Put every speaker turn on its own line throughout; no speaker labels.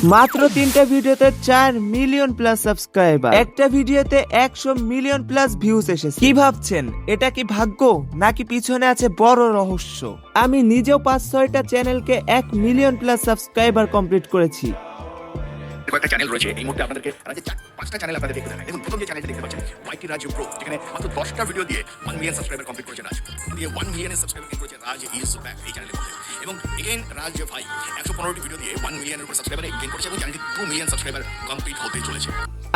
মাত্র তিনটা ভিডিওতে চার মিলিয়ন প্লাস সাবস্ক্রাইবার একটা ভিডিওতে একশো মিলিয়ন প্লাস ভিউজ এসেছে। কি ভাবছেন? এটা কি ভাগ্য? নাকি পিছনে আছে বড় রহস্য? আমি নিজেও পাঁচ ছয়টা চ্যানেলকে এক মিলিয়ন প্লাস সাবস্ক্রাইবার কমপ্লিট করেছি।
কয়েকটা চ্যানেল রয়েছে। এই মুহূর্তে আপনাদেরকে পাঁচটা চ্যানেল আপনাদের দেখতে দেখায়। দেখুন, প্রথম যে চ্যানেলটা দেখতে পাচ্ছেন ওয়াইটি রাজ প্রো যেখানে মাত্র দশটা ভিডিও দিয়ে ওয়ান মিলিয়ন সাবস্ক্রাইবার কমপ্লিট করেছে রাজ। দিয়ে ওয়ান মিলিয়নের সাবস্ক্রাইবার গেন করেছে রাজ ইজ ব্যাক এই চ্যানেলের এবং এগেন রাজ ভাই, একশো পনেরোটি ভিডিও দিয়ে ওয়ান মিলিয়নের উপর সাবস্ক্রাইবার গেন করেছে এবং চ্যানেলটি টু মিলিয়ন সাবস্ক্রাইবার কমপ্লিট হতে চলেছে।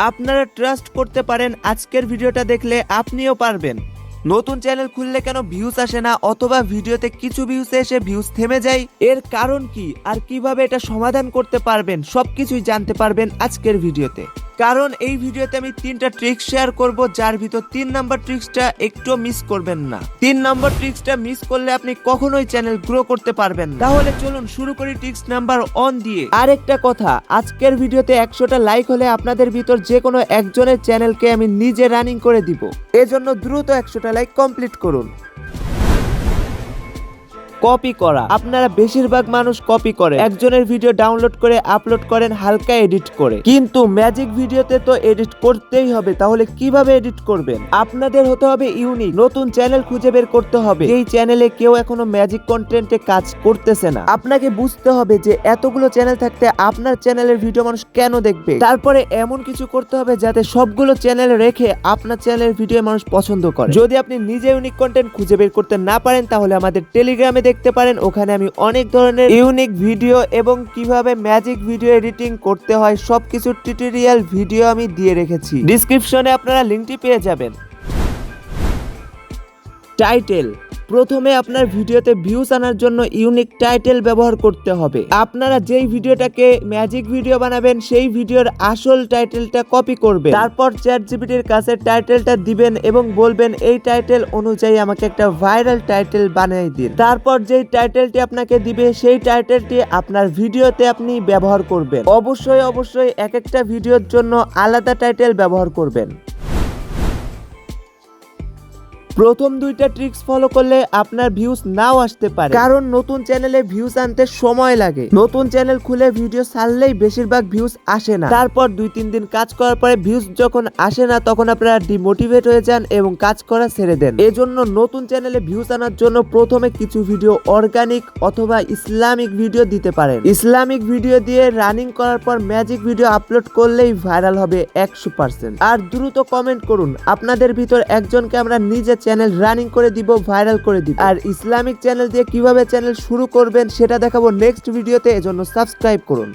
আপনারা ট্রাস্ট করতে পারেন, আজকের ভিডিওটা দেখলে আপনিও পারবেন। নতুন চ্যানেল খুললে কেন ভিউজ আসে না অথবা ভিডিওতে কিছু ভিউজ এসে ভিউজ থেমে যায়? এর কারণ কি? আর কীভাবে এটা সমাধান করতে পারবেন? সবকিছুই জানতে পারবেন আজকের ভিডিওতে কারণ এই ভিডিওতে আমি তিনটা ট্রিক্স শেয়ার করব, যার ভিতর তিন নাম্বার ট্রিক্সটা একটু মিস করবেন না। তিন নাম্বার ট্রিক্সটা মিস করলে আপনি কখনোই চ্যানেল গ্রো করতে পারবেন না। তাহলে চলুন শুরু করি ট্রিক্স নাম্বার অন দিয়ে। আরেকটা কথা, আজকের ভিডিওতে একশোটা লাইক হলে আপনাদের ভিতর যে কোনো একজনের চ্যানেলকে আমি নিজে রানিং করে দিব। এজন্য দ্রুত একশোটা লাইক কমপ্লিট করুন। কপি করা। আপনারা বেশিরভাগ মানুষ কপি করে একজনের ভিডিও ডাউনলোড করে আপলোড করেন, হালকা এডিট করে। কিন্তু ম্যাজিক ভিডিওতে তো এডিট করতেই হবে। তাহলে কীভাবে এডিট করবেন? আপনাদের হতে হবে ইউনিক নতুন চ্যানেল খুঁজে বের করতে হবে। এই চ্যানেলে কেউ এখনও ম্যাজিক কন্টেন্টে কাজ করতেছে না। আপনাকে বুঝতে হবে যে এতগুলো চ্যানেল থাকতে আপনার চ্যানেলের ভিডিও মানুষ কেন দেখবে? তারপরে এমন কিছু করতে হবে যাতে সবগুলো চ্যানেল রেখে আপনার চ্যানেলের ভিডিও মানুষ পছন্দ করে। যদি আপনি নিজে ইউনিক কন্টেন্ট খুঁজে বের করতে না পারেন, তাহলে আমাদের টেলিগ্রামে দেখতে পারেন, ওখানে আমি অনেক ধরনের ইউনিক ভিডিও এবং কীভাবে ম্যাজিক ভিডিও এডিটিং করতে হয়, সবকিছু টিউটোরিয়াল ভিডিও আমি দিয়ে রেখেছি। ডিসক্রিপশনে আপনারা লিঙ্কটি পেয়ে যাবেন। টাইটেল। প্রথমে আপনার ভিডিওতে ভিউজ আনার জন্য ইউনিক টাইটেল ব্যবহার করতে হবে। আপনারা যেই ভিডিওটাকে ম্যাজিক ভিডিও বানাবেন, সেই ভিডিওর আসল টাইটেলটা কপি করবেন। তারপর চ্যাট জিপিটির কাছে টাইটেলটা দিবেন এবং বলবেন, এই টাইটেল অনুযায়ী আমাকে একটা ভাইরাল টাইটেল বানিয়ে দিন। তারপর যেই টাইটেলটি আপনাকে দিবে, সেই টাইটেলটি আপনার ভিডিওতে আপনি ব্যবহার করবেন। অবশ্যই অবশ্যই এক একটা ভিডিওর জন্য আলাদা টাইটেল ব্যবহার করবেন। প্রথম দুইটা ট্রিক্স ফলো করলে আপনার ভিউজ নাও আসতে পারে। কারণ নতুন চ্যানেলে ভিউজ আনতে সময় লাগে। নতুন চ্যানেল খুলে ভিডিও ছাড়লেই বেশিরভাগ ভিউজ আসে না। তারপর দুই তিন দিন কাজ করার পরে ভিউজ যখন আসে না, তখন আপনারা ডিমোটিভেট হয়ে যান এবং কাজ করা ছেড়ে দেন। এজন্য নতুন চ্যানেলে ভিউজ আনার জন্য প্রথমে কিছু ভিডিও অর্গানিক অথবা ইসলামিক ভিডিও দিতে পারেন। ইসলামিক ভিডিও দিয়ে রানিং করার পর ম্যাজিক ভিডিও আপলোড করলেই ভাইরাল হবে একশো পার্সেন্ট আর দ্রুত কমেন্ট করুন, আপনাদের ভিতর একজনকে আমরা নিজে চ্যানেল রানিং করে দিব ভাইরাল করে দিব। আর ইসলামিক চ্যানেল দিয়ে কীভাবে চ্যানেল শুরু করবেন সেটা দেখাবো নেক্সট ভিডিওতে এজন্য সাবস্ক্রাইব করুন।